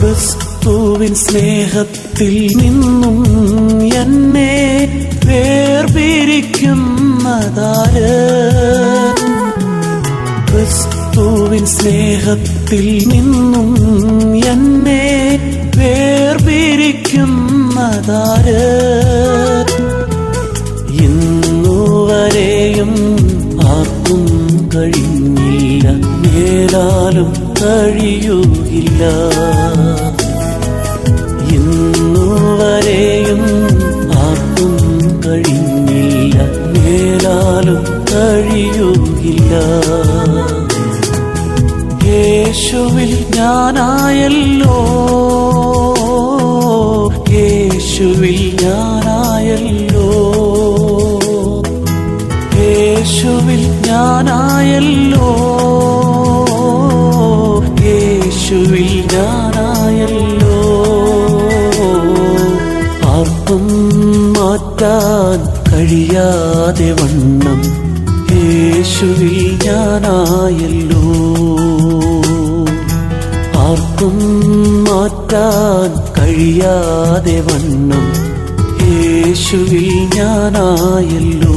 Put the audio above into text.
ക്രിസ്തുവിൻ സ്നേഹത്തിൽ നിന്നും എന്നെ വേർപിരിക്കുന്നതാര്? ക്രിസ്തുവിൻ സ്നേഹത്തിൽ നിന്നും എന്നെ വേർപിരിക്കുന്നതാര്? ഇന്നുവരെയും ആർക്കും കഴിഞ്ഞില്ല. നേരാലും കഴിയുകില്ല ഇന്നുവരെയും ആർക്കും കഴിഞ്ഞില്ല. മേലാലും കഴിയുകില്ല യേശുവിൽ ഞാനായല്ലോ. യേശുവിൽ ഞാനായല്ലോ. യേശുവിൽ ഞാനായല്ലോ. യേശുവിൽ ഞാനായല്ലോ. ആർക്കും മാറ്റാൻ കഴിയാതെ വണ്ണം യേശുവിൽ ഞാനായല്ലോ. ആർക്കും മാറ്റാൻ കഴിയാതെ വണ്ണം യേശുവിൽ ഞാനായല്ലോ.